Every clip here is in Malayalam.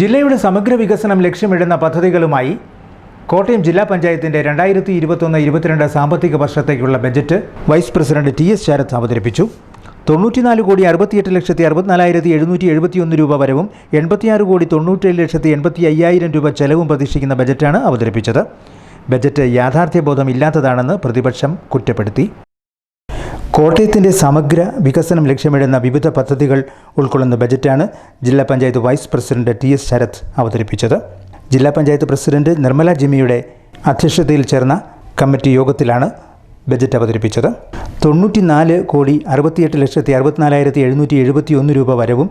ജില്ലയുടെ സമഗ്ര വികസനം ലക്ഷ്യമിടുന്ന പദ്ധതികളുമായി കോട്ടയം ജില്ലാ പഞ്ചായത്തിന്റെ രണ്ടായിരത്തി ഇരുപത്തൊന്ന് ഇരുപത്തിരണ്ട് സാമ്പത്തിക വർഷത്തേക്കുള്ള budget vice president T S Sarath അവതരിപ്പിച്ചു. തൊണ്ണൂറ്റിനാല് കോടി അറുപത്തിയെട്ട് ലക്ഷത്തി അറുപത്തിനാലായിരത്തി എഴുന്നൂറ്റി എഴുപത്തിയൊന്ന് രൂപ വരവും എൺപത്തിയാറ് കോടി തൊണ്ണൂറ്റേഴ് ലക്ഷത്തി എൺപത്തി അയ്യായിരം രൂപ ചെലവും പ്രതീക്ഷിക്കുന്ന ബജറ്റാണ് അവതരിപ്പിച്ചത്. ബജറ്റ് യാഥാർത്ഥ്യബോധമില്ലാത്തതാണെന്ന് പ്രതിപക്ഷം കുറ്റപ്പെടുത്തി. കോട്ടയത്തിന്റെ സമഗ്ര വികസനം ലക്ഷ്യമിടുന്ന വിവിധ പദ്ധതികൾ ഉൾക്കൊള്ളുന്ന ബജറ്റാണ് ജില്ലാ panchayat vice president T S Sarath അവതരിപ്പിച്ചത്. ജില്ലാ പഞ്ചായത്ത് പ്രസിഡന്റ് നിർമ്മല ജിമ്മിയുടെ അധ്യക്ഷതയിൽ ചേർന്ന കമ്മിറ്റി യോഗത്തിലാണ് ബജറ്റ് അവതരിപ്പിച്ചത്. തൊണ്ണൂറ്റിനാല് കോടി അറുപത്തിയെട്ട് ലക്ഷത്തി അറുപത്തിനാലായിരത്തി എഴുന്നൂറ്റി എഴുപത്തി ഒന്ന് രൂപ വരവും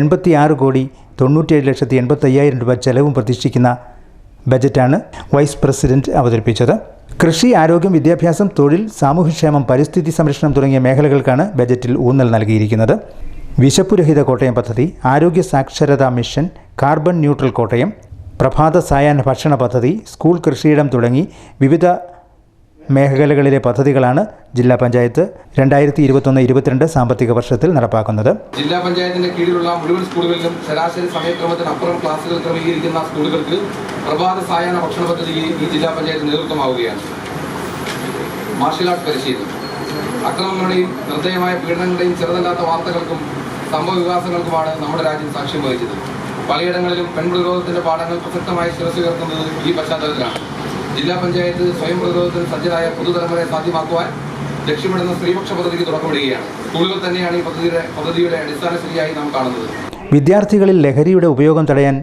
എൺപത്തിയാറ് കോടി തൊണ്ണൂറ്റേഴ് ലക്ഷത്തി എൺപത്തയ്യായിരം രൂപ ചെലവും പ്രതീക്ഷിക്കുന്ന ബജറ്റാണ് വൈസ് പ്രസിഡന്റ് അവതരിപ്പിച്ചത്. കൃഷി ആരോഗ്യം വിദ്യാഭ്യാസം തൊഴിൽ സാമൂഹ്യക്ഷേമം പരിസ്ഥിതി സംരക്ഷണം തുടങ്ങിയ മേഖലകൾക്കാണ് ബജറ്റിൽ ഊന്നൽ നൽകിയിരിക്കുന്നത്. വിശപ്പുരഹിത കോട്ടയം പദ്ധതി ആരോഗ്യ സാക്ഷരതാ മിഷൻ കാർബൺ ന്യൂട്രൽ കോട്ടയം പ്രഭാത സായാഹ്ന ഭക്ഷണ പദ്ധതി സ്കൂൾ കൃഷിയിടം തുടങ്ങി വിവിധ മേഖലകളിലെ പദ്ധതികളാണ് ജില്ലാ പഞ്ചായത്ത് രണ്ടായിരത്തി ഇരുപത്തൊന്ന് ഇരുപത്തിരണ്ട് സാമ്പത്തിക വർഷത്തിൽ നടപ്പാക്കുന്നത്. ജില്ലാ പഞ്ചായത്തിന്റെ കീഴിലുള്ള മുഴുവൻ സ്കൂളുകളിലും ശരാശരി സമയക്രമത്തിനപ്പുറം ക്ലാസുകൾ ക്രമീകരിക്കുന്ന സ്കൂളുകൾക്ക് പ്രഭാത സായാഹ്ന ഭക്ഷണ പദ്ധതിക്ക് ഈ ജില്ലാ പഞ്ചായത്ത് നേതൃത്വമാവുകയാണ്. മാർഷൽ ആർട്സ് പരിശീലനം. അക്രമങ്ങളുടെയും നിർദ്ദയമായ പീഡനങ്ങളുടെയും ചെറുതല്ലാത്ത വാർത്തകൾക്കും സംഭവ വികാസങ്ങൾക്കുമാണ് നമ്മുടെ രാജ്യം സാക്ഷ്യം വഹിച്ചത്. പലയിടങ്ങളിലും പെൺപ്രതിരോധത്തിന്റെ പാഠങ്ങൾ പ്രസക്തമായി ശിരസുയർത്തുന്നത് ഈ പശ്ചാത്തലത്തിലാണ്. ജില്ലാ പഞ്ചായത്ത് സ്വയം പ്രതിരോധത്തിന് സജ്ജരായ പുതുതലമുറയെ സാധ്യമാക്കുവാൻ ലക്ഷ്യമിടുന്ന സ്ത്രീപക്ഷ പദ്ധതിക്ക് തുടക്കമിടുകയാണ്. സ്കൂളുകൾ തന്നെയാണ് ഈ പദ്ധതിയുടെ പദ്ധതിയുടെ അടിസ്ഥാന ശരിയായി നാം കാണുന്നത്. വിദ്യാർത്ഥികളിൽ ലഹരിയുടെ ഉപയോഗം തടയാൻ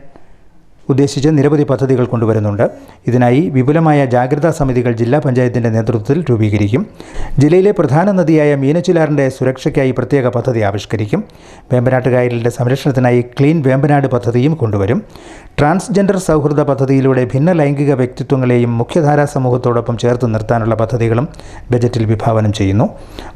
ഉദ്ദേശിച്ച് നിരവധി പദ്ധതികൾ കൊണ്ടുവരുന്നുണ്ട്. ഇതിനായി വിപുലമായ ജാഗ്രതാ സമിതികൾ ജില്ലാ പഞ്ചായത്തിന്റെ നേതൃത്വത്തിൽ രൂപീകരിക്കും. ജില്ലയിലെ പ്രധാന നദിയായ മീനച്ചിലാറിന്റെ സുരക്ഷയ്ക്കായി പ്രത്യേക പദ്ധതി ആവിഷ്കരിക്കും. വേമ്പനാട്ടുകായലിന്റെ സംരക്ഷണത്തിനായി ക്ലീൻ വേമ്പനാട് പദ്ധതിയും കൊണ്ടുവരും. ട്രാൻസ്ജെൻഡർ സൗഹൃദ പദ്ധതിയിലൂടെ ഭിന്ന ലൈംഗിക വ്യക്തിത്വങ്ങളെയും മുഖ്യധാരാ സമൂഹത്തോടൊപ്പം ചേർത്ത് നിർത്താനുള്ള പദ്ധതികളും ബജറ്റിൽ വിഭാവനം ചെയ്യുന്നു.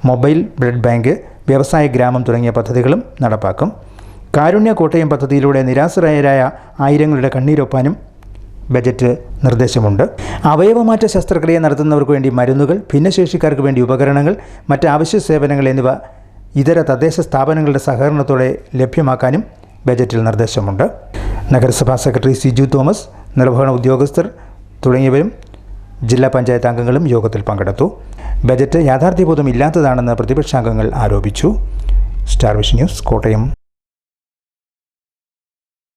മൊബൈൽ ബ്ലഡ് ബാങ്ക് വ്യവസായ ഗ്രാമം തുടങ്ങിയ പദ്ധതികളും നടപ്പാക്കും. കാരുണ്യ കോട്ടയം പദ്ധതിയിലൂടെ നിരാശ്രയരായ ആയിരങ്ങളുടെ കണ്ണീരൊപ്പാനും ബജറ്റ് നിർദ്ദേശമുണ്ട്. അവയവമാറ്റ ശസ്ത്രക്രിയ നടത്തുന്നവർക്ക് വേണ്ടി മരുന്നുകൾ ഭിന്നശേഷിക്കാർക്ക് വേണ്ടി ഉപകരണങ്ങൾ മറ്റ് അവശ്യ സേവനങ്ങൾ എന്നിവ ഇതര തദ്ദേശ സ്ഥാപനങ്ങളുടെ സഹകരണത്തോടെ ലഭ്യമാക്കാനും ബജറ്റിൽ നിർദ്ദേശമുണ്ട്. നഗരസഭാ സെക്രട്ടറി സിജു തോമസ് നിർവഹണ ഉദ്യോഗസ്ഥർ തുടങ്ങിയവരും ജില്ലാ പഞ്ചായത്ത് അംഗങ്ങളും യോഗത്തിൽ പങ്കെടുത്തു. ബജറ്റ് യാഥാർത്ഥ്യബോധം ഇല്ലാത്തതാണെന്ന് പ്രതിപക്ഷാംഗങ്ങൾ ആരോപിച്ചു. Star Vision news Kottayam.